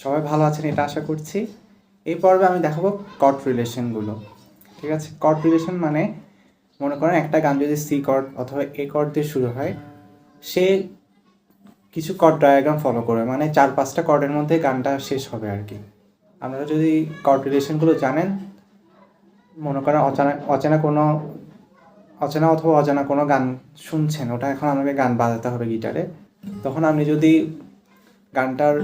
সবাই ভালো আছেন, এটা আশা করছি। এই পর্বে আমি দেখাবো কর্ড রিলেশনগুলো ঠিক আছে? কর্ড রিলেশন মানে মনে করেন একটা গান যদি সি কর্ড অথবা এ কর্ড দিয়ে শুরু হয়, সে কিছু কর্ড ডায়াগ্রাম ফলো করবে মানে চার পাঁচটা কর্ডের মধ্যে গানটা শেষ হবে আর কি। আপনারা যদি কর্ড রিলেশনগুলো জানেন, মনে করেন অচেনা অচেনা কোনো, অচেনা অথবা অজানা কোনো গান শুনছেন, ওটা এখন আমাকে গান বাজাতে হবে গিটারে তখন আপনি যদি গানটার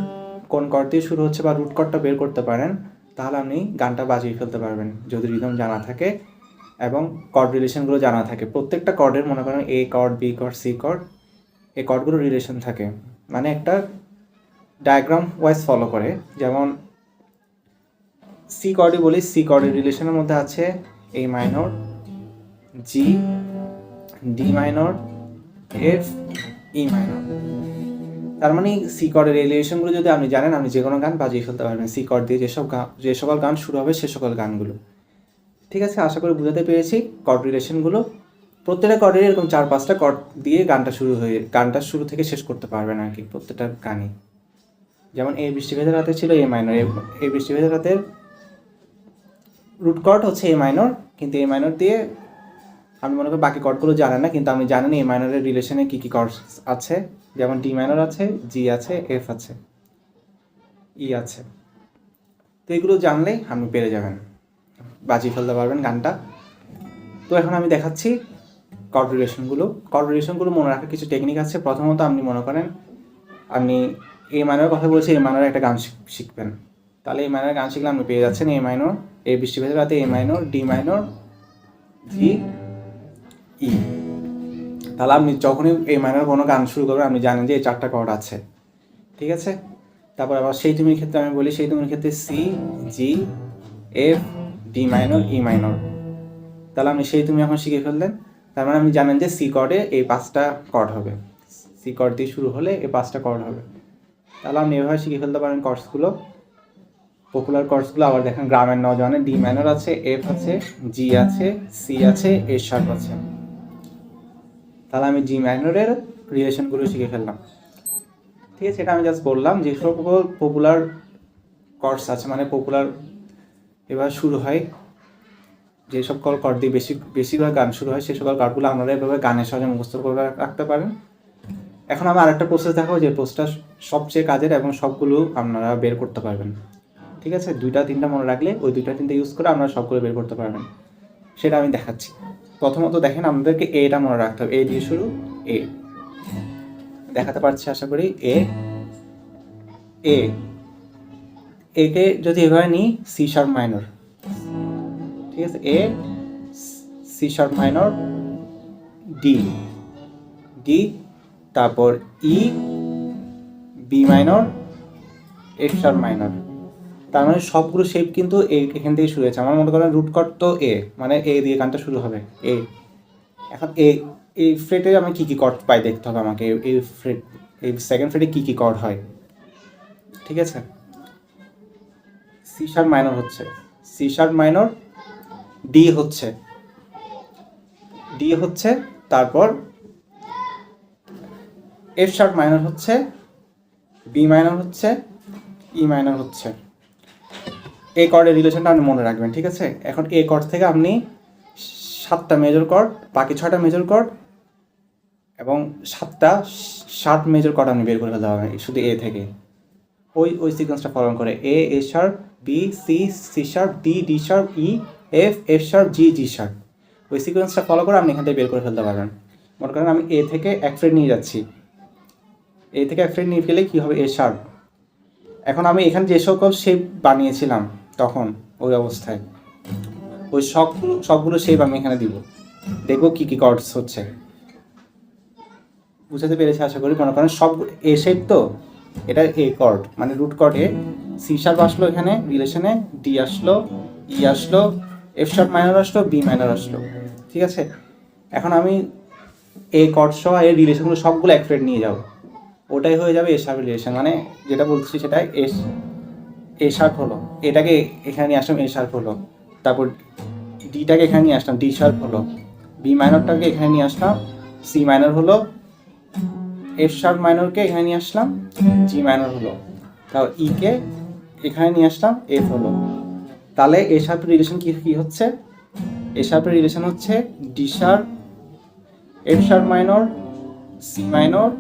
কোন কর্ড দিয়ে শুরু হচ্ছে বা রুট কর্ডটা বের করতে পারেন, তাহলে আপনি গানটা বাজিয়ে ফেলতে পারবেন। যদি রিদম জানা থাকে এবং কর্ড রিলেশনগুলো জানা থাকে। প্রত্যেকটা কর্ডের মনে করেন A chord B chord C chord এই কর্ডগুলো রিলেশন থাকে। মানে একটা ডায়াগ্রাম ওয়াইজ ফলো করে। যেমন সি কর্ডে বলি সি কর্ডের রিলেশনের মধ্যে আছে A minor G D minor F E minor তার মানে সি কর্ডের রিলেশনগুলো যদি আপনি জানেন, আপনি যে কোনো গান বাজিয়ে ফেলতে পারবেন। সি কর্ড দিয়ে যেসব গান যে সকল গান শুরু হবে সে সকল গানগুলো। ঠিক আছে? আশা করি বুঝাতে পেরেছি কর্ড রিলেশনগুলো প্রত্যেকটা কর্ডের এরকম চার পাঁচটা কর্ড দিয়ে গানটা শুরু হয়ে, গানটা শুরু থেকে শেষ করতে পারবেন আর কি প্রত্যেকটা গানই। যেমন এই বৃষ্টিভেদের রাতে ছিল এ মাইনর এই বৃষ্টিভেদের রাতের রুট কর্ড হচ্ছে এ মাইনর কিন্তু এ মাইনর দিয়ে আমি মনে করি বাকি কর্ডগুলো জানেন না, কিন্তু আমি জানেন এ মাইনরের রিলেশনে কী কী কর্ড আছে। যেমন ডি মাইনর আছে জি আছে এফ আছে ই আছে। তো এগুলো জানলেই আপনি পেরে যাবেন। বাজিয়ে ফেলতে পারবেন গানটা। তো এখন আমি দেখাচ্ছি কর্ড রিলেশনগুলো রিলেশনগুলো মনে রাখার কিছু টেকনিক আছে। প্রথমত আপনি মনে করেন, আপনি এ মাইনর কথা বলছি এ মাইনর একটা গান শিখ- শিখবেন। তাহলে এই মাইনর গান শিখলে আপনি পেয়ে যাচ্ছেন এ মাইনর এ বৃষ্টিভেদের রাতে A minor D minor G E তাহলে আপনি যখনই এই মাইনর কোনো গান শুরু করবেন, আপনি জানেন যে এই চারটা কর্ড আছে। ঠিক আছে? তারপর আবার সেই তুমির ক্ষেত্রে আমি বলি, সেই তুমির ক্ষেত্রে C G F D minor E minor তাহলে আপনি সেই তুমি এখন শিখে ফেললেন। তার মানে আপনি জানেন যে সি কর্ডে এই পাঁচটা কর্ড হবে। সি কর্ড দিয়ে শুরু হলে এই পাঁচটা কর্ড হবে। তাহলে আপনি এভাবে শিখে ফেলতে পারেন কর্ডসগুলো পপুলার কর্ডসগুলো আবার দেখেন গ্রামের নজনে ডি মাইনর আছে এফ আছে জি আছে সি আছে এ শার্প আছে। তাহলে আমি জি মাইনরের রিলেশনগুলো শিখে ফেললাম। ঠিক আছে, এটা আমি জাস্ট বললাম যে সকল পপুলার কর্ডস আছে মানে পপুলার এবার শুরু হয়। যে সকল কর্ড দিয়ে বেশি, বেশিরভাগ গান শুরু হয় সেই সকল কর্ডগুলো আপনারা এভাবে গানের সঙ্গে মুখস্থ করে রাখতে পারেন। এখন আমি আরেকটা প্রসেস দেখাবো যে প্রসেসটা সবচেয়ে কাজের এবং সবগুলো আপনারা বের করতে পারবেন। ঠিক আছে, দুইটা তিনটা মনে রাখলে ওই দুইটা তিনটা ইউজ করে আপনারা সবগুলো বের করতে পারবেন। সেটা আমি দেখাচ্ছি। প্রথমত দেখেন আমাদেরকে এটা মনে রাখতে হবে। এ দিয়ে শুরু এ দেখাতে পারছি, আশা করি। এ এ একে যদি এভাবে নিই সি শার্প মাইনর ঠিক আছে? A C sharp minor D D তারপর E B minor F sharp minor তার মানে সবগুলো শেপ কিন্তু এ এখান থেকে শুরু হয়েছে। আমার মনে করেন রুট কট তো এ মানে এ দিয়ে গানটা শুরু হবে। এ এখন এ এই ফ্রেটে আমি কী কী কর্ড পাই দেখতে হবে আমাকে? এই- ফ্রেট এই সেকেন্ড ফ্রেটে কী কী কর্ড হয়? ঠিক আছে? সি শার্প মাইনর হচ্ছে। সি শার্প মাইনর ডি হচ্ছে। ডি হচ্ছে, তারপর এফ শার্প মাইনর হচ্ছে বি মাইনর হচ্ছে ই মাইনর হচ্ছে। এই কর্ডের রিলেশনটা আপনি মনে রাখবেন, ঠিক আছে? এখন এ কর্ড থেকে আপনি সাতটা মেজর কর্ড বাকি ছয়টা মেজর কর্ড এবং সাতটা শার্প মেজর কর্ড আপনি বের করে ফেলতে পারবেন শুধু এ থেকে। ওই ওই সিকোয়েন্সটা ফলো করে। A A sharp B C C sharp D D sharp E F F sharp G G sharp ওই সিকোয়েন্সটা ফলো করে আপনি এখান থেকে বের করে ফেলতে পারবেন। মনে করেন আমি এ থেকে এক ফ্রেড নিয়ে যাচ্ছি। এ থেকে এক ফ্রেড নিয়ে ফেলে কী হবে এ শার্প এখন আমি এখানে যে সকল শেপ বানিয়েছিলাম তখন ওই অবস্থায়। ওই সবগুলো সবগুলো শেপ আমি এখানে দিব। দেখব কী কী কর্ডস হচ্ছে। বুঝাতে পেরেছি আশা করি মনে করেন সব এ শেপ তো, এটা এ কর্ড মানে root chord A C sharp আসলো এখানে রিলেশনে ডি আসলো ই আসলো এফ শার্প মাইনর আসলো বি মাইনর আসলো, ঠিক আছে? এখন আমি এ কর্ড সহ এর রিলেশনগুলো সবগুলো এক নিয়ে যাব। ওটাই হয়ে যাবে এ শার্প রিলেশন মানে যেটা বলছি সেটা এস এ শার্প হলো। এটাকে এখানে আসলাম এ শার্প হলো। তারপর ডিটাকে এখানে নিয়ে আসলাম ডি শার্প হলো। বি মাইনরটাকে এখানে নিয়ে আসলাম। সি মাইনর হলো। এফ শার্প মাইনরকে এখানে নিয়ে আসলাম। জি মাইনর হলো। তাও ই কে এখানে নিয়ে আসলাম। এফ হলো। তাহলে এ শার্পের রিলেশন কি কি হচ্ছে? এ শার্পের রিলেশন হচ্ছে D sharp F sharp minor C minor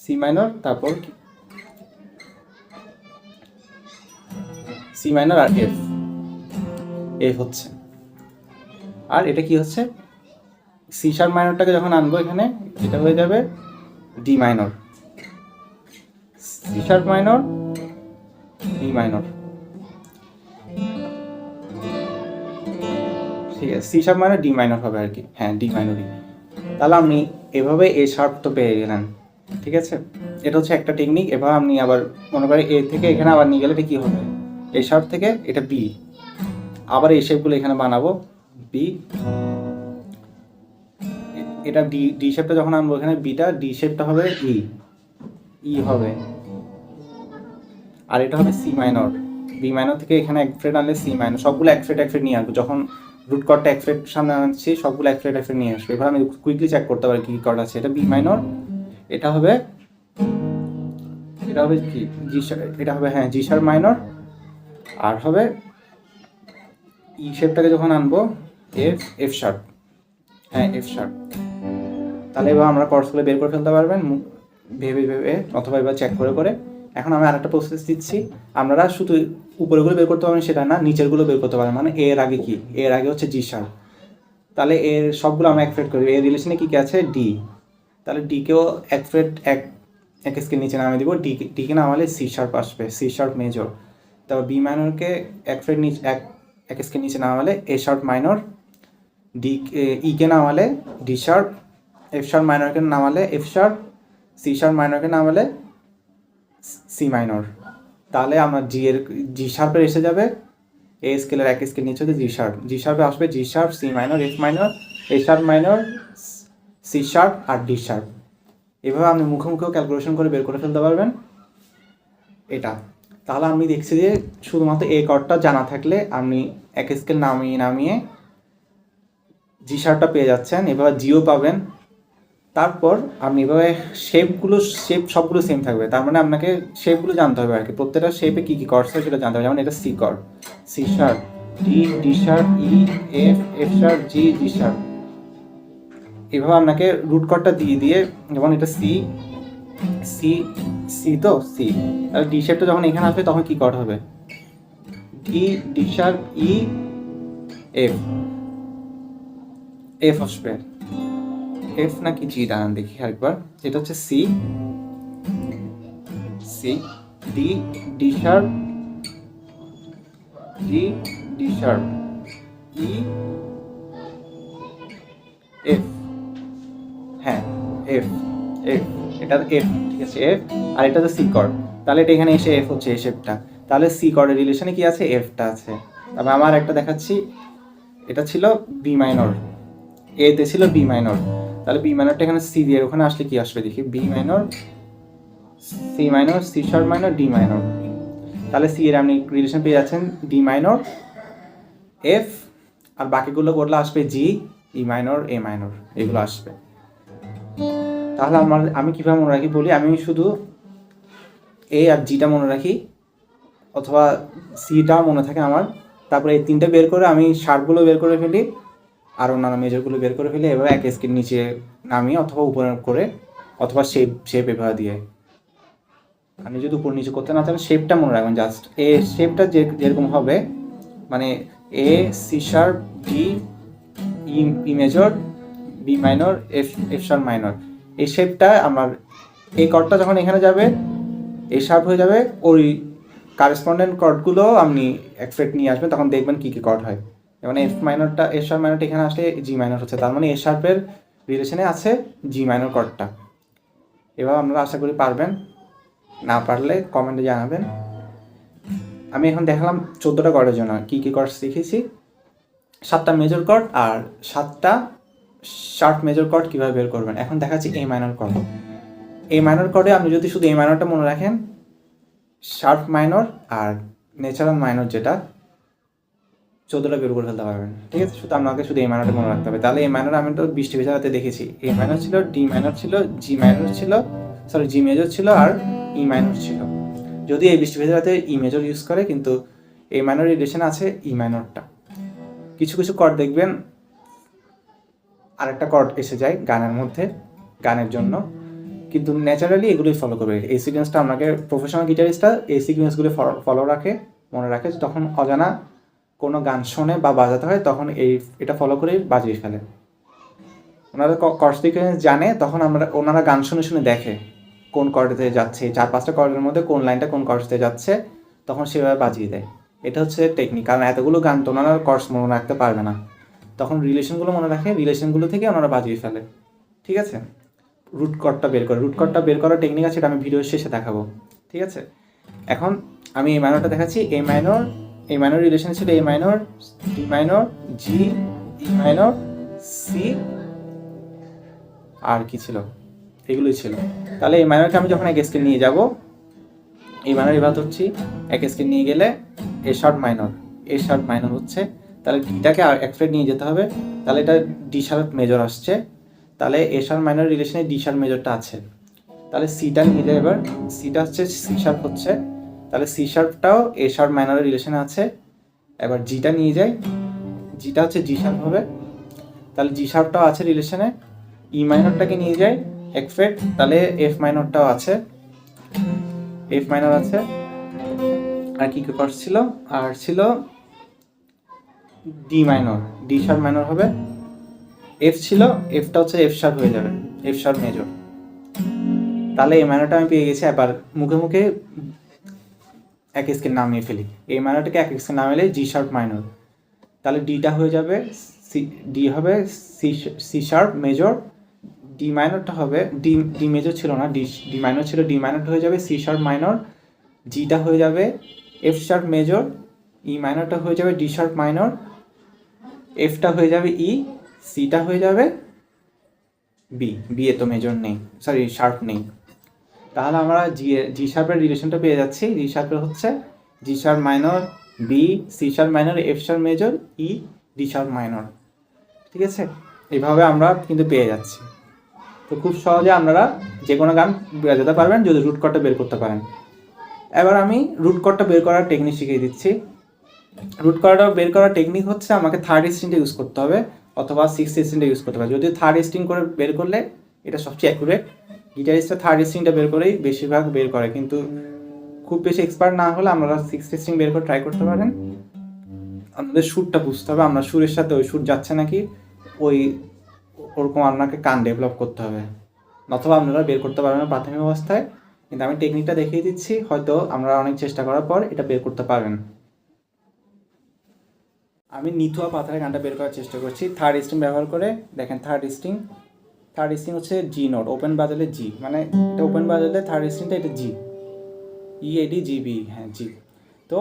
C minor তারপর সি মাইনর আর এফ এফ হচ্ছে। আর এটা কি হচ্ছে? সি শার্প মাইনরটাকে যখন আনব এখানে, এটা হয়ে যাবে D minor C sharp minor D minor ঠিক আছে C sharp minor D minor হবে আর কি। হ্যাঁ ডি মাইনরই তাহলে আপনি এভাবে এ শার্প তো পেয়ে গেলেন ঠিক আছে? এটা হচ্ছে একটা টেকনিক এবার আপনি আবার মনে করেন এ থেকে এখানে আবার নিয়ে গেলে এটা কি হবে? এ শার্প থেকে এটা বি আবার এই শেপগুলো এখানে বানাবো বি এটা ডি ডি শেপটা যখন আনব এখানে বিটা ডি শেপটা হবে ই ই হবে। আর এটা হবে সি মাইনর বি মাইনর থেকে এখানে এক ফ্রেড আনলে সি মাইনর সবগুলো এক ফ্রেড এক ফ্রেড নিয়ে আসব। যখন রুট কর্ডটা এক ফ্রেড সামনে আনছি, সবগুলো এক ফ্রেড এক ফ্রেড নিয়ে আসব। এবার আমি কুইকলি চেক করতে পারি কি কর্ড আছে। এটা বি মাইনর এটা হবে এটা হবে কি জি এটা হবে হ্যাঁ জি শার্প মাইনর আর হবে ই শেপটাকে যখন আনব এফ এফ শার্প হ্যাঁ এফ শার্প তাহলে এবার আমরা কর্সগুলো বের করে ফেলতে পারবেন ভেবে ভেবে, অথবা এবার চেক করে করে। এখন আমি আরেকটা প্রসেস দিচ্ছি। আপনারা শুধু উপরেগুলো বের করতে পারবেন, সেটা না, নিচেরগুলো বের করতে পারবেন মানে এর আগে কি? এর আগে হচ্ছে জি শার্প তাহলে এর সবগুলো আমরা এক করি এর রিলেশনে কী কী আছে? ডি তাহলে ডিকেও এক ফ্রেড এক এক স্কেল নিচে নামিয়ে দিব। ডি ডিকে নামালে সি শার্প আসবে। সি শার্প মেজর তারপর বি মাইনরকে এক ফ্রেড নিচে, এক এক স্কেল নিচে নামালে এ শার্প মাইনর ডি ইকে নামালে ডি শার্প এফ শার্প মাইনরকে নামালে এফ শার্প সি শার্প মাইনরকে নামালে সি মাইনর তাহলে আমার জি এর জি শার্পের এসে যাবে। এ স্কেলের এক স্কেল নিচে হচ্ছে জি শার্প জি শার্পে আসবে G sharp C minor F minor A sharp minor C sharp R D sharp এভাবে আপনি মুখে মুখেও ক্যালকুলেশন করে বের করে ফেলতে পারবেন। এটা। তাহলে আমি দেখছি যে শুধুমাত্র এ কর্ডটা জানা থাকলে আপনি এক স্কেল নামিয়ে নামিয়ে জি শার্টটা পেয়ে যাচ্ছেন, এভাবে জিও পাবেন। তারপর আপনি এভাবে শেপগুলো শেপ সবগুলো সেম থাকবে। তার মানে আপনাকে শেপগুলো জানতে হবে আর কি প্রত্যেকটা শেপে কী কী কর্ডস হয় সেটা জানতে হবে। যেমন এটা C chord C sharp D D sharp E F F sharp G G sharp এভাবে আপনাকে রুট কর্ডটা দিয়ে দিয়ে যেমন এটা সি সি সি তো? সি। তাহলে ডি শেপটা যখন এখানে আসবে, তখন কি কর্ড হবে? D D sharp E F F আসবে এফ নাকি জি দাঁড়ান দেখি আরেকবার। এটা হচ্ছে C C D D sharp D D sharp E F হ্যাঁ এফ এফ এটা এফ ঠিক আছে? এফ আর এটা হচ্ছে সি কর্ড তাহলে এটা এখানে এসে এফ হচ্ছে শেপটা তাহলে সি কর্ডের রিলেশনে কি আছে? এফটা আছে। তবে আমার একটা দেখাচ্ছি। এটা ছিল বি মাইনর এতে ছিল বি মাইনর তাহলে বি মাইনরটা এখানে সি দিয়ে, ওখানে আসলে কি আসবে দেখি? B minor C minor C sharp minor D minor তাহলে সি এর আপনি রিলেশন পেয়ে যাচ্ছেন ডি মাইনর এফ আর বাকিগুলো করলে আসবে জি ই মাইনর এ মাইনর এগুলো আসবে। তাহলে আমার, আমি কীভাবে মনে রাখি বলি, আমি শুধু এ আর জিটা মনে রাখি, অথবা সিটাও মনে থাকে আমার। তারপরে এই তিনটে বের করে আমি শার্পগুলো বের করে ফেলি, আর অন্যান্য মেজরগুলো বের করে ফেলি, এভাবে এক স্কেল নিচে নামিয়ে অথবা উপরে করে, অথবা শেপ শেপ এভাবে দিয়ে। আপনি যদি উপর নিচে করতে না চান শেপটা মনে রাখবেন জাস্ট এ শেপটা যে, যেরকম হবে মানে A C sharp D E E major B minor F F sharp minor এই শেপটা আমার, এই কর্ডটা যখন এখানে যাবে এই শার্প হয়ে যাবে, ওই কারেসপন্ডেন্ট কর্ডগুলো আপনি এক্সপেক্ট নিয়ে আসবেন, তখন দেখবেন কী কী কর্ড হয়। যেমন এফ মাইনরটা এফ শার্প মাইনরটা এখানে আসলে জি মাইনর হচ্ছে, তার মানে এ শার্পের রিলেশনে আছে জি মাইনর কর্ডটা এবার আপনারা আশা করি পারবেন, না পারলে কমেন্টে জানাবেন। আমি এখন দেখালাম চোদ্দোটা কর্ডের জন্য, কী কী কর্ড শিখেছি সাতটা মেজর কর্ড আর সাতটা শার্ট মেজর কর্ড কীভাবে বের করবেন? এখন দেখাচ্ছি A minor chord A minor কর্ডে আপনি যদি শুধু এ মাইনরটা মনে রাখেন শার্প মাইনর আর ন্যাচারাল মাইনর যেটা, চোদ্দোটা বের করে ফেলতে পারবেন। ঠিক আছে? শুধু আপনাকে শুধু এই মাইনরটা মনে রাখতে হবে। তাহলে এই মাইনর আমি তো বৃষ্টি ভেজাতে দেখেছি। এ মাইনর ছিল ডি মাইনর ছিল জি মাইনর ছিল সরি জি মেজর ছিল আর ই মাইনর ছিল। যদি এই বৃষ্টি ভেজে রাতে ই মেজর ইউজ করে, কিন্তু এই মাইনর রিলেশন আছে ই মাইনরটা কিছু কিছু কর্ড দেখবেন আরেকটা কর্ড এসে যায় গানের মধ্যে, গানের জন্য। কিন্তু ন্যাচারালি এগুলোই ফলো করবে। এই সিকোয়েন্সটা আপনাকে প্রফেশনাল গিটারিস্টরা এই সিকোয়েন্সগুলো ফলো রাখে, মনে রাখে তখন অজানা কোনো গান শোনে বা বাজাতে হয়, তখন এই, এটা ফলো করেই বাজিয়ে ফেলে। ওনারা কর্ড সিকোয়েন্স জানে, তখন আমরা, ওনারা গান শুনে শুনে দেখে কোন কর্ডেতে যাচ্ছে চার পাঁচটা কর্ডের মধ্যে কোন লাইনটা কোন কর্ডতে যাচ্ছে, তখন সেভাবে বাজিয়ে দেয়। এটা হচ্ছে টেকনিক কারণ এতগুলো গান তো ওনারা কর্ডস মনে রাখতে পারবে না। তখন রিলেশনগুলো মনে রাখে রিলেশনগুলো থেকে ওনারা বাজিয়ে ফেলে। ঠিক আছে? রুট কর্ডটা বের করে রুট কর্ডটা বের করার টেকনিক আছে, এটা আমি ভিডিওর শেষে দেখাবো। ঠিক আছে? এখন আমি এই মাইনরটা দেখাচ্ছি A minor A minor relation ছিল A minor D minor G E minor C আর কি ছিল? এগুলোই ছিল। তাহলে এই মাইনরকে আমি যখন এক স্কেল নিয়ে যাব, এই মাইনর এবার ধরছি এক স্কেল নিয়ে গেলে A sharp minor A sharp minor হচ্ছে তাহলে ডিটাকে আর এক ফ্রেড নিয়ে যেতে হবে। তাহলে এটা ডি মেজর আসছে। তাহলে এ শার্প মাইনর রিলেশনে ডি শার্প মেজরটা আছে। তাহলে সিটা নিয়ে যায় এবার সিটা হচ্ছে সি শার্প হচ্ছে। তাহলে সি শার্পটাও এ শার্প মাইনরের রিলেশনে আছে। এবার জিটা নিয়ে যাই। জিটা হচ্ছে জি শার্প হবে। তাহলে জি শার্পটাও আছে রিলেশনে ই মাইনরটাকে নিয়ে যাই এক ফ্রেড তাহলে এফ মাইনরটাও আছে। এফ মাইনর আছে। আর কি কি কর্ড ছিল? আর ছিল D minor D sharp minor হবে এফ ছিল এফটা হচ্ছে এফ শার্প হয়ে যাবে এফ শার্প মেজর তাহলে এই মাইনরটা আমি পেয়ে গেছি, এবার মুখে মুখে এক স্কেল নামিয়ে ফেলি। এই মাইনরটাকে এক স্কেল নামালে জি শার্প মাইনর তাহলে ডিটা হয়ে যাবে সি ডি হবে C C sharp major D মাইনরটা হবে ডি ডি মেজর ছিল না ডি ডি মাইনর ছিল ডি মাইনরটা হয়ে যাবে সি শার্প মাইনর জিটা হয়ে যাবে এফ শার্প মেজর ই মাইনরটা হয়ে যাবে ডি শার্প মাইনর এফটা হয়ে যাবে ই সিটা হয়ে যাবে বি বি এ তো মেজর নেই সরি শার্প নেই। তাহলে আমরা জি জি শার্পের রিলেশনটা পেয়ে যাচ্ছি। জি শার্পের হচ্ছে G sharp minor B C sharp minor F sharp major E D sharp minor ঠিক আছে? এইভাবে আমরা কিন্তু পেয়ে যাচ্ছি। তো খুব সহজে আপনারা যে কোনো গান বাজাতে পারবেন, যদি রুট কটটা বের করতে পারেন। এবার আমি রুট কটটা বের করার টেকনিক শিখিয়ে দিচ্ছি। রুট করাটা বের করার টেকনিক হচ্ছে আমাকে থার্ড স্ট্রিংটা ইউজ করতে হবে অথবা সিক্স স্ট্রিংটা ইউজ করতে হবে। যদি থার্ড স্ট্রিং করে বের করলে এটা সবচেয়ে অ্যাকুরেট গিটারিস্টটা থার্ড স্ট্রিংটা বের করেই বেশিরভাগ বের করে, কিন্তু খুব বেশি এক্সপার্ট না হলে আমরা সিক্স স্ট্রিং বের করে ট্রাই করতে পারেন। আমাদের সুরটা বুঝতে হবে, আমরা সুরের সাথে ওই সুর যাচ্ছে নাকি, ওই ওরকম আপনাকে কান ডেভেলপ করতে হবে। অথবা আপনারা বের করতে পারবেন প্রাথমিক অবস্থায়। কিন্তু আমি টেকনিকটা দেখিয়ে দিচ্ছি, হয়তো আমরা অনেক চেষ্টা করার পর এটা বের করতে পারবেন। আমি নিথুয়া পাথারের গানটা বের করার চেষ্টা করছি। থার্ড স্ট্রিং ব্যবহার করে, দেখেন থার্ড স্ট্রিং থার্ড স্ট্রিং হচ্ছে জি নোট ওপেন বাজালে জি মানে এটা ওপেন বাজালে থার্ড স্ট্রিংটা এটা জি ই এডি জি বি হ্যাঁ জি তো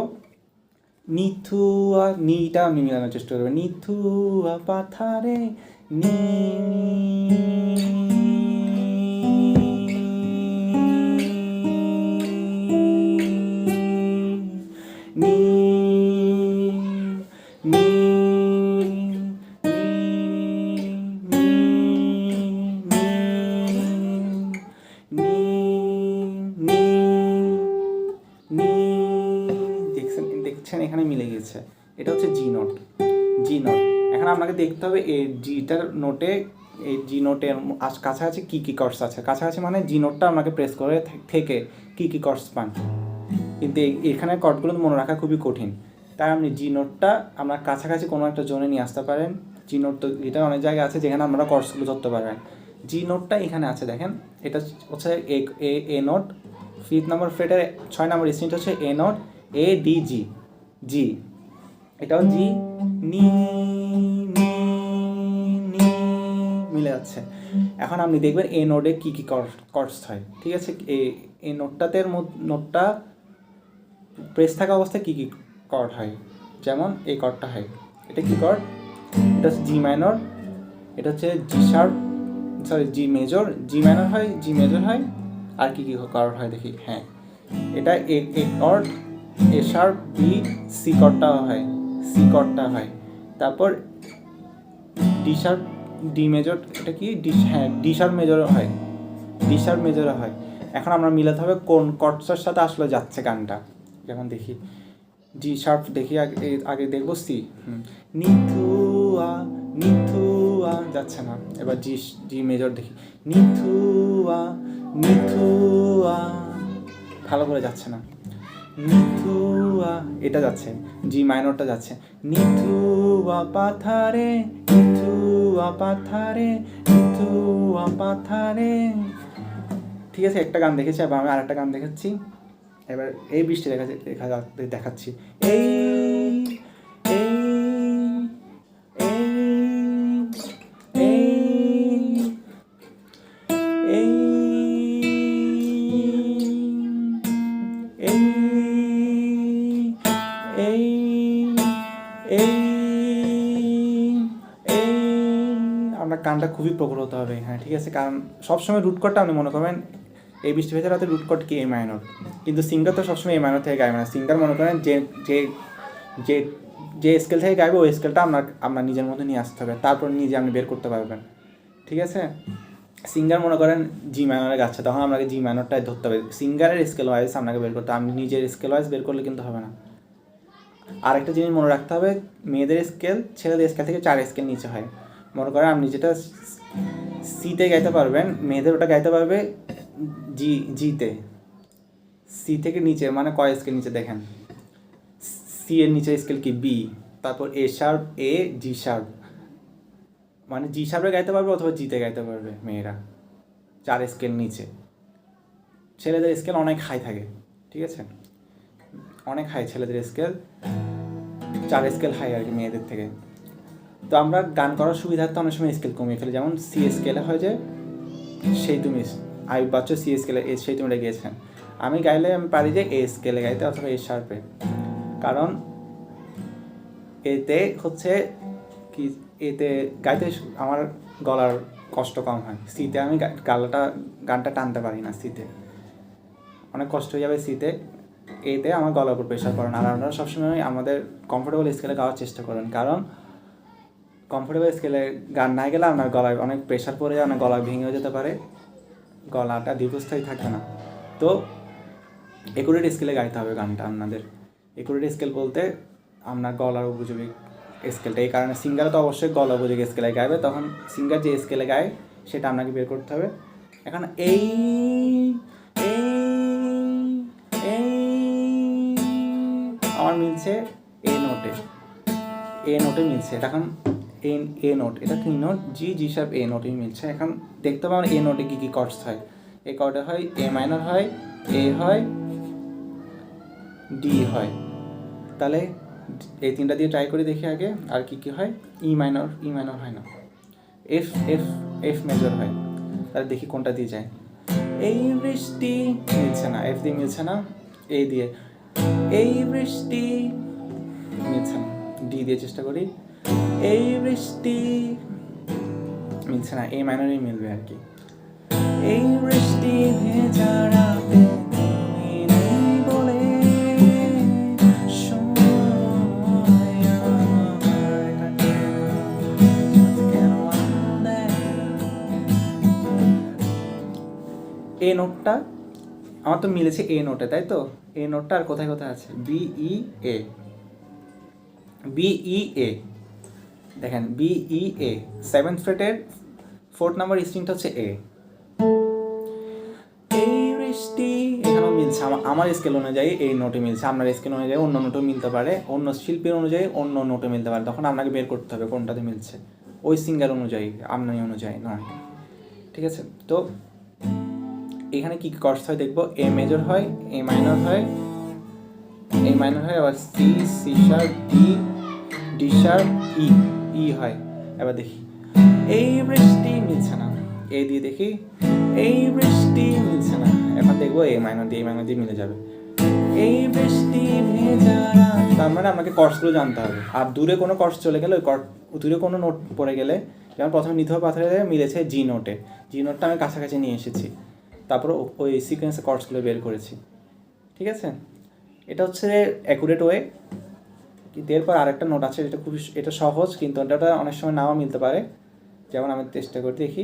নিথুয়া নিটা আমি মিলানোর চেষ্টা করবেন নিথুয়া পাথারে নি দেখছেন এখানে মিলে গেছে। এটা হচ্ছে জি নোট জি নোট এখন আপনাকে দেখতে হবে এই জিটার নোটে এই জি নোটের কাছাকাছি কী কী কর্স আছে? কাছাকাছি মানে জি নোটটা আপনাকে প্রেস করে থেকে কী কী কর্স পান। কিন্তু এখানে কর্ডগুলো মনে রাখা খুবই কঠিন। তাই আপনি জি নোটটা আপনার কাছাকাছি কোনো একটা জোনে নিয়ে আসতে পারেন। জি নোট তো গিটার অনেক জায়গায় আছে যেখানে আপনারা কর্সগুলো ধরতে পারবেন। জি নোটটা এখানে আছে দেখেন। এটা হচ্ছে এ এ নোট ফিফথ নম্বর ফ্রেটের ছয় নম্বর স্ট্রিংটা হচ্ছে এ নোট এ ডি জি জি এটাও জি নি নি মিলে যাচ্ছে। এখন আপনি দেখবেন এ নোটে কী কী কর্স হয়, ঠিক আছে? এই এই নোটটাতে নোটটা প্রেস থাকা অবস্থায় কী কী কর্ড হয়? যেমন এই কর্ডটা হয়। এটা কী কর্ড এটা হচ্ছে জি মাইনর এটা হচ্ছে G sharp sorry G major G minor হয় জি মেজর হয়, আর কি কি কর্ড হয় দেখি হ্যাঁ। এটা A A chord A sharp B C কর্ডটা হয়, সি কর্ডটা হয়। তারপর ডি ডি মেজর, এটা কি? ডি হ্যাঁ ডি শার্প মেজর হয়। ডি শার্প মেজর হয়। এখন আমরা মিলাতে হবে কোন কর্ডসের সাথে আসলে যাচ্ছে গানটা। যেমন দেখি জি শার্প দেখি আগে আগে দেখব সি। নিথুয়া নিথুয়া, যাচ্ছে না। এবার জি জি মেজর দেখি। নিথুয়া নিথুয়া, ভালো করে যাচ্ছে না। নিথুয়া এটা যাচ্ছে জি মাইনরটা যাচ্ছে। নিথুয়া পাথারে নিথুয়া পাথারে নিথুয়া পাথারে। ঠিক আছে, একটা গান দেখেছি, এবার আমি আরেকটা গান দেখাচ্ছি। এবার এই বৃষ্টি দেখা দেখা দেখাচ্ছি। এই কানটা খুবই প্রখর হতে হবে হ্যাঁ ঠিক আছে? কারণ সবসময় রুট কটটা আপনি মনে করবেন এই বৃষ্টি ভেজা রাতে রুট কট কি? এ মাইনর কিন্তু সিঙ্গার তো সবসময় এ মাইনর থেকে গাইবে না সিঙ্গার মনে করেন যে যে যে যে স্কেল থেকে গাইবে, ওই স্কেলটা আপনার আপনার নিজের মধ্যে নিয়ে আসতে হবে, তারপর নিজে আপনি বের করতে পারবেন, ঠিক আছে? সিঙ্গার মনে করেন জি মাইনরে গাচ্ছে তখন আপনাকে জি মাইনরটাই ধরতে হবে সিঙ্গারের স্কেল ওয়াইজ আপনাকে বের করতে আপনি নিজের স্কেল ওয়াইজ বের করলে কিন্তু হবে না। আরেকটা জিনিস মনে রাখতে হবে, মেয়েদের স্কেল ছেলেদের স্কেল থেকে চার স্কেল নিচে হয়। মনে করেন আপনি যেটা সিতে গাইতে পারবেন, মেয়েদের ওটা গাইতে পারবে জি, জিতে। সি থেকে নিচে মানে কয় স্কেল নিচে দেখেন। সি এর নিচে স্কেল কি? বি। তারপর এ শার্প, এ, জি শার্প। মানে জি শার্পে গাইতে পারবে অথবা জিতে গাইতে পারবে মেয়েরা, চার স্কেল নিচে। ছেলেদের স্কেল অনেক হাই থাকে, ঠিক আছে? অনেক হাই ছেলেদের স্কেল, চার স্কেল হাই আর কি মেয়েদের থেকে। তো আমরা গান করার সুবিধার্থে অনেক সময় স্কেল কমিয়ে ফেলি। যেমন সি স্কেলে হয় যে, সেই তুমি আই বাচ্চা সি স্কেলে এ সেই তুমি গিয়েছেন আমি গাইলে আমি পারি যে এ স্কেলে গাইতে অথবা এ। শার্পে কারণ এতে হচ্ছে কি এতে গাইতে আমার গলার কষ্ট কম হয়। সিতে আমি গালাটা, গানটা টানতে পারি না সিতে অনেক কষ্ট হয়ে যাবে সিতে এতে আমার গলার উপর প্রেশার পড়ে না। আর আপনারা সবসময় আমাদের কমফোর্টেবল স্কেলে গাওয়ার চেষ্টা করেন। কারণ কমফোর্টেবল স্কেলে গান না গেলে আপনার গলায় অনেক প্রেশার পড়ে যায় গলা ভেঙেও যেতে পারে। গলাটা দীর্ঘস্থায়ী থাকে না। তো একুরেট স্কেলে গাইতে হবে গানটা আপনাদের। একুরেট স্কেল বলতে আপনার গলার উপযোগী স্কেলটা এই কারণে সিঙ্গার তো অবশ্যই গলা উপযোগী স্কেলে গাইবে, তখন সিঙ্গার যে স্কেলে গায়, সেটা আপনাকে বের করতে হবে। এখন এই আমার মিলছে এ নোটে এ নোটে মিলছে। এটা এখন এ এ নোট এটা কি নোট জি জি সাহেব এ নোটেই মিলছে। এখন দেখতে পাবেন এ নোটে কী কী কর্ডস হয়। এ কর্ডে হয় এ মাইনর হয় এ হয় ডি হয়। তাহলে এই তিনটা দিয়ে ট্রাই করে দেখি আগে আর কি কি হয়? ই মাইনর ই মাইনর হয় না। এফ এফ এফ মেজর হয়। তাহলে দেখি কোনটা দিয়ে যায়। এই বৃষ্টি মিলছে না এফ দিয়ে মিলছে না এই দিয়ে। এই বৃষ্টি মিলছে না ডি দিয়ে চেষ্টা করি। এই বৃষ্টি। মিলছে না, এই মাইনরেই মিলবে আর কি। এই বৃষ্টি ভেজা রাতে? এ নোটটা, আমার তো মিলেছে এ নোটে, তাই তো? এ নোটটা আর কোথায় কোথায় আছে? B E A. B E A. দেখেন বি ই এ সেভেন্থ ফ্রেটের ফোর্থ নাম্বার স্ট্রিংটা হচ্ছে এ এখানেও মিলছে আমার স্কেল অনুযায়ী এই নোটে মিলছে, আপনার স্কেল অনুযায়ী অন্য নোটে মিলতে পারে, অন্য শিল্পীর অনুযায়ী অন্য নোটে মিলতে পারে, তখন আপনাকে বের করতে হবে কোনটাতে মিলছে। ওই সিঙ্গার অনুযায়ী আমদানি অনুযায়ী, নয়। ঠিক আছে? তো এখানে কি কর্স হয় দেখব? এ মেজর হয় এ মাইনর হয় এ মাইনর হয়, আবার C C sharp D D sharp E E হয়। এবার দেখি। এই বৃষ্টি মিলছে না। এ দিয়ে দেখি। এই বৃষ্টি মিলছে না। এখন দেখব এ মাইনর দিয়ে এ মাইনর দিয়ে মিলে যাবে। এই বৃষ্টি। তার মানে আমাকে কর্সগুলো জানতে হবে। আর দূরে কোনো কর্স চলে গেলে ওই দূরে কোনো নোট পড়ে গেলে যেমন প্রথমে নিথর পাথরে মিলেছে জি নোটে জি নোটটা আমি কাছাকাছি নিয়ে এসেছি। তারপর ওই সিকোয়েন্সে কর্সগুলো বের করেছি। ঠিক আছে? এটা হচ্ছে অ্যাকুরেট ওয়ে কিন্তু এরপর আরেকটা নোট আছে এটা খুবই এটা সহজ, কিন্তু এটা অনেক সময় নাও মিলতে পারে। যেমন আমি চেষ্টা করে দেখি।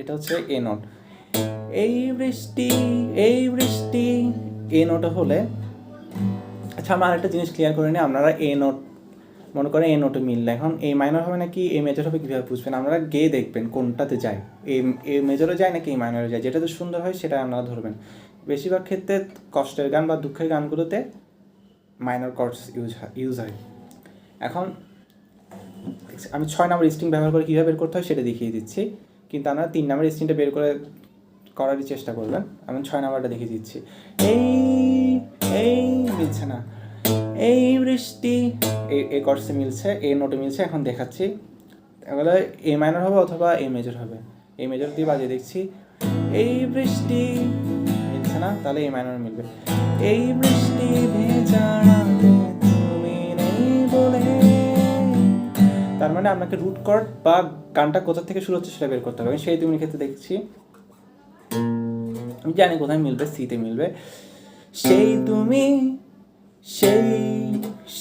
এটা হচ্ছে এ নোট এই বৃষ্টি এই বৃষ্টি এ নোটে হলে আচ্ছা আমরা আরেকটা জিনিস ক্লিয়ার করে নিই। আপনারা এ নোট মনে করেন এ নোটে মিললে এখন এ মাইনর হবে নাকি এ মেজর হবে কীভাবে বুঝবেন? আপনারা গেয়ে দেখবেন কোনটাতে যায়। এ এ মেজরে যায় নাকি এ মাইনরে যায়? যেটাতে সুন্দর হয় সেটা আপনারা ধরবেন। বেশিরভাগ ক্ষেত্রে কষ্টের গান বা দুঃখের গানগুলোতে মাইনর কর্ডস ইউজ হয় ইউজ হয়। এখন আমি ছয় নম্বর স্ট্রিং ব্যবহার করে কীভাবে বের করতে হয় সেটা দেখিয়ে দিচ্ছি। কিন্তু আমরা তিন নম্বর স্ট্রিংটা বের করে করারই চেষ্টা করবেন। আমি ছয় নম্বরটা দেখিয়ে দিচ্ছি। এই এই মিলছে না। এই বৃষ্টি, এ কর্সে মিলছে, এ নোটে মিলছে, এখন দেখাচ্ছি। তাহলে এ মাইনর হবে অথবা এ মেজর হবে। এ মেজর দিয়ে বাজিয়ে দেখছি। এই বৃষ্টি না, তাহলে এ মাইনর মিলবে। এই বৃষ্টি তুমি বলে। তার মানে আপনাকে রুট কর্ড বা গানটা কোথা থেকে শুরু হচ্ছে সেটা বের করতে হবে। আমি সেই তুমি ক্ষেত্রে দেখছি। আমি জানি কোথায় মিলবে সিতে মিলবে। সেই তুমি, সেই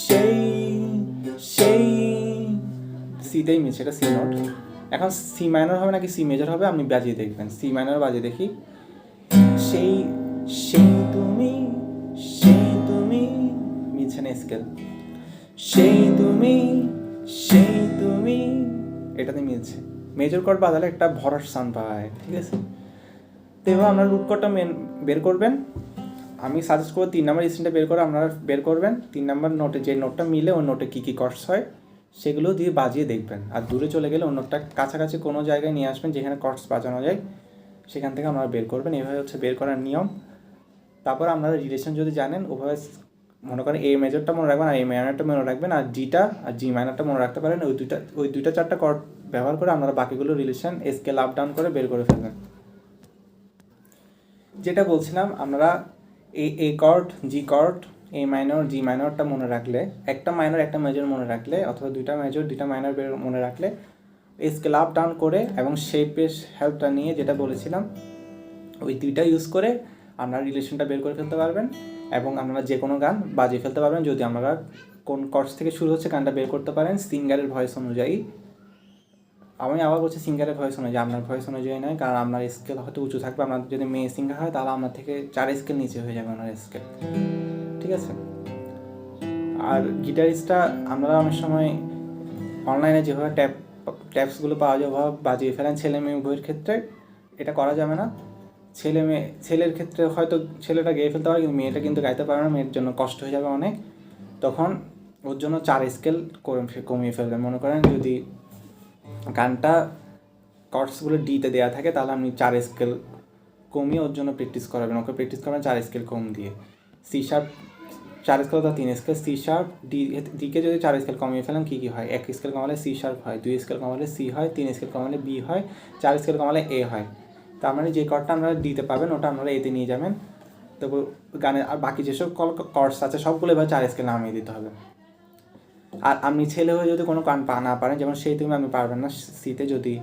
সেই সেই সিতেই মিলছে, এটা সি নোট এখন সি মাইনর হবে নাকি সি মেজর হবে, আপনি বাজিয়ে দেখবেন। সি মাইনর বাজিয়ে দেখি। সেই সেই তুমি সেই তুমি, মিলছে না স্কেল সেই তুমি সেই তুমি, এটাতে মিলছে। মেজর কর্ড বাজালে একটা ভরস সাউন্ড পায়। ঠিক আছে? তো এবার আপনারা রুট কর্ডটা মেন বের করবেন। আমি সাজেস্ট করব তিন নাম্বার স্ট্রিংটা বের করে আপনারা বের করবেন। তিন নাম্বার নোটে যে নোটটা মিলে ওই নোটে কী কী কর্ডস হয়, সেগুলো দিয়ে বাজিয়ে দেখবেন। আর দূরে চলে গেলে ওই নোটটা কাছাকাছি কোনো জায়গায় নিয়ে আসবেন যেখানে কর্ডস বাজানো যায়, সেখান থেকে আপনারা বের করবেন। এভাবে হচ্ছে বের করার নিয়ম। তারপর আপনারা রিলেশন যদি জানেন, ওভাবে মনে করেন এ মেজরটা মনে রাখবেন আর এ মাইনারটা মনে রাখবেন, আর জিটা আর জি মাইনারটা মনে রাখতে পারেন, ওই দুইটা ওই দুইটা চারটা কর্ড ব্যবহার করে আপনারা বাকিগুলো রিলেশন স্কেল আপ ডাউন করে বের করে ফেলবেন। যেটা বলছিলাম, আপনারা A A chord G chord A minor G মাইনরটা মনে রাখলে, একটা মাইনর একটা মেজর মনে রাখলে, অথবা দুইটা মেজর দুইটা মাইনর বের মনে রাখলে স্কেল আপ ডাউন করে এবং শেপের হেল্পটা নিয়ে যেটা বলেছিলাম, ওই দুইটা ইউজ করে আপনারা রিলেশনটা বের করে ফেলতে পারবেন এবং আপনারা যে কোনো গান বাজিয়ে ফেলতে পারবেন। যদি আপনারা কোন কর্স থেকে শুরু হচ্ছে গানটা বের করতে পারেন সিঙ্গারের ভয়েস অনুযায়ী। আমি আবার বলছি সিঙ্গারের ভয়েস অনুযায়ী, আপনার ভয়েস অনুযায়ী নয়, কারণ আপনার স্কেল হয়তো উঁচু থাকবে। আপনার যদি মেয়ে সিঙ্গার হয়, তাহলে আপনার থেকে চার স্কেল নিচে হয়ে যাবে আপনার স্কেল ঠিক আছে? আর গিটারিস্টটা আমরা অনেক সময় অনলাইনে যেভাবে ট্যাপ ট্যাপসগুলো পাওয়া যায়, ওভাবে বাজিয়ে ফেলেন। ছেলে মেয়ে উভয়ের ক্ষেত্রে এটা করা যাবে না। ছেলে মেয়ে, ছেলের ক্ষেত্রে হয়তো ছেলেটা গেয়ে ফেলতে পারে, কিন্তু মেয়েটা কিন্তু গাইতে পারে না, মেয়ের জন্য কষ্ট হয়ে যাবে অনেক। তখন ওর জন্য চার স্কেল কমিয়ে ফেলবেন। মনে করেন যদি গানটা কর্ডসগুলো ডিতে দেওয়া থাকে, তাহলে আপনি চার স্কেল কমিয়ে ওর জন্য প্র্যাকটিস করাবেন। ওকে প্র্যাকটিস করাবেন চার স্কেল কম দিয়ে। সি শার্প চার স্কেল অথবা তিন স্কেল সি শার্প ডি ডিকে যদি চার স্কেল কমিয়ে ফেলেন, কী কী হয়? এক স্কেল কমালে সি শার্প হয়, দুই স্কেল কমালে সি হয়, তিন স্কেল কমালে বি হয়, চার স্কেল কমালে এ হয়। তার মানে যে কর্ডটা আপনারা দিতে পাবেন ওটা আপনারা এতে নিয়ে যাবেন। তবু গানের আর বাকি যেসব কল কর্ডস আছে, সবগুলো এবার চার স্কেল নামিয়ে দিতে হবে। আর আপনি ছেলে হয়ে যদি কোনো গান পা, না পারেন, যেমন সেই তুমি আপনি পারবেন না সিতে যদি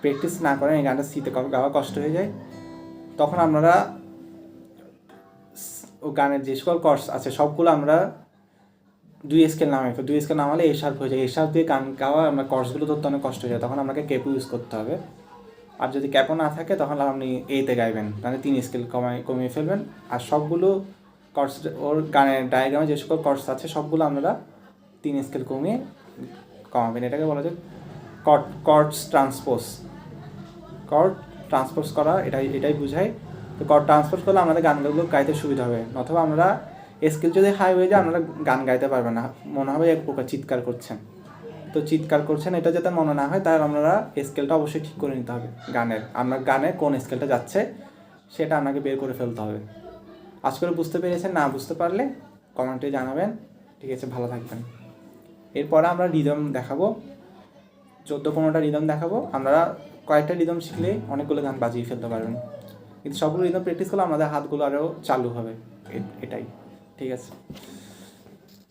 প্র্যাকটিস না করেন, এই গানটা সিতে গাওয়া কষ্ট হয়ে যায়, তখন আপনারা ও গানের যে সকল কর্স আছে, সবগুলো আমরা দুই স্কেল নামে দুই স্কেল নামালে এ শার্প হয়ে যায়। এ শার্প দিয়ে গান গাওয়া, আমরা কর্সগুলো ধরতে অনেক কষ্ট হয়ে যায়। তখন আমাকে ক্যাপও ইউজ করতে হবে। আর যদি ক্যাপও না থাকে তখন আপনি এতে গাইবেন। তাহলে তিন স্কেল কমাই কমিয়ে ফেলবেন। আর সবগুলো কর্স ওর গানের ডায়াগ্রামে যে সকল কর্স আছে, সবগুলো আমরা তিন স্কেল কমিয়ে কমাবেন। এটাকে বলা যায় cut chords transpose chord transpose করা, এটাই এটাই বুঝায়। তো কর্ড ট্রান্সপোজ করলে আমাদের গানগুলো গাইতে সুবিধা হবে। অথবা আমরা স্কেল যদি হাই হয়ে যায়, আপনারা গান গাইতে পারবেন না। মনে হবে এক প্রকার চিৎকার করছেন। তো চিৎকার করছেন, এটা যাতে মনে না হয়, তাহলে আপনারা স্কেলটা অবশ্যই ঠিক করে নিতে হবে গানের। আপনার গানে কোন স্কেলটা যাচ্ছে, সেটা আপনাকে বের করে ফেলতে হবে। আজ করে বুঝতে পেরেছেন, না বুঝতে পারলে কমেন্টে জানাবেন। ঠিক আছে, ভালো থাকবেন। এরপরে আমরা রিদম দেখাবো। চোদ্দ পনেরোটা রিদম দেখাবো। আমরা কয়েকটা রিদম শিখলে অনেকগুলো গান বাজিয়ে ফেলতে পারবেন। কিন্তু সবগুলো রিদম প্র্যাকটিস করলে আমাদের হাতগুলো আরও চালু হবে। এটাই ঠিক আছে।